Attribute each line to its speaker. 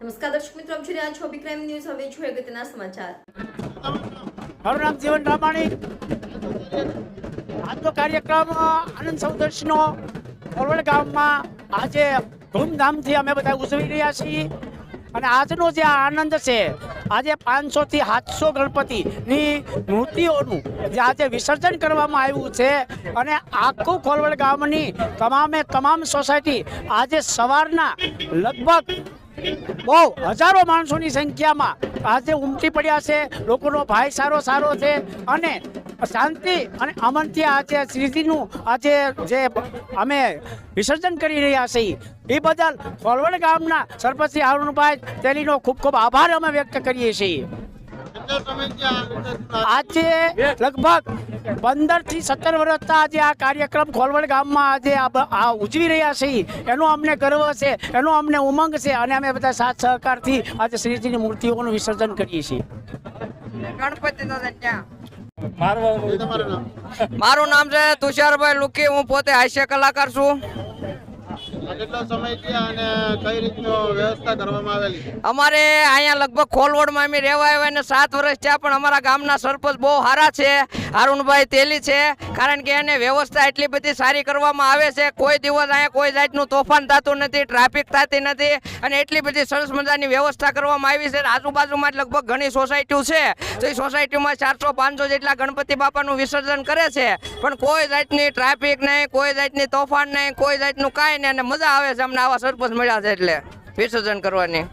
Speaker 1: નમસ્કાર, દર્શક મિત્રો, આપ જોઈ રહ્યા છો ક્રાઇમ ન્યૂઝ હવે જોઈએ અગત્યના સમાચાર.
Speaker 2: મારું નામ જીવન રામાણી. આજનો કાર્યક્રમ આનંદ સૌદર્શનો ઓરવડ ગામમાં આજે ધૂમધામથી અમે બધા ઉજવી રહ્યા છીએ. અને આજનો જે આનંદ છે, આજે પાંચસો થી સાતસો ગણપતિની મૂર્તિઓનું જે આજે વિસર્જન કરવામાં આવ્યું છે અને આખું ખોલવડ ગામની તમામે તમામ સોસાયટી આજે સવારના લગભગ બહુ હજારો માણસોની સંખ્યામાં આજે ઉમટી પડ્યા છે, લોકોનો ભાઈચારો સારો છે અને શાંતિ અને અમનથી આજે શ્રીજીનું આજે જે અમે વિસર્જન કરી રહ્યા છીએ, એ બદલ ફોરવર્ડ ગામના સરપંચ શ્રી અરુણભાઈ તેલીનો ખૂબ ખૂબ આભાર અમે વ્યક્ત કરીએ છીએ. આજે લગભગ પંદરથી સત્તર વર્ષથી આજે આ કાર્યક્રમ ખોલવડ ગામમાં આજે આ ઉજવી રહ્યા છીએ એનો અમને ગર્વ છે એનો અમને ઉમંગ છે અને અમે બધા સાથ સહકારથી આજે શ્રીજીની મૂર્તિઓનું વિસર્જન કરીએ છીએ.
Speaker 3: મારું નામ છે તુષારભાઈ લુકી હું પોતે હાસ્ય કલાકાર છું.
Speaker 4: કઈ રીતનો વ્યવસ્થા કરવામાં આવેલી
Speaker 3: અમારે અહીંયા લગભગ ખોલવડમાં અમે રહેવા આવ્યા અને સાત વર્ષ થયા, પણ અમારા ગામના સરપંચ બહુ સારા છે. અરુણભાઈ તેલી છે, કારણ કે એને વ્યવસ્થા એટલી બધી સારી કરવામાં આવે છે. કોઈ દિવસ અહીંયા કોઈ જાતનું તોફાન થતું નથી, ટ્રાફિક થતી નથી અને એટલી બધી સરસ મજાની વ્યવસ્થા કરવામાં આવી છે. આજુબાજુમાં લગભગ ઘણી સોસાયટીઓ છે. તો એ સોસાયટીમાં ચારસો પાંચસો જેટલા ગણપતિ બાપાનું વિસર્જન કરે છે. પણ કોઈ જાતની ટ્રાફિક નહીં, કોઈ જાતની તોફાન નહીં, કોઈ જાતનું કાંઈ નહીં અને મજા આવે છે. અમને આવા સરપંચ મળ્યા છે એટલે વિસર્જન કરવાની.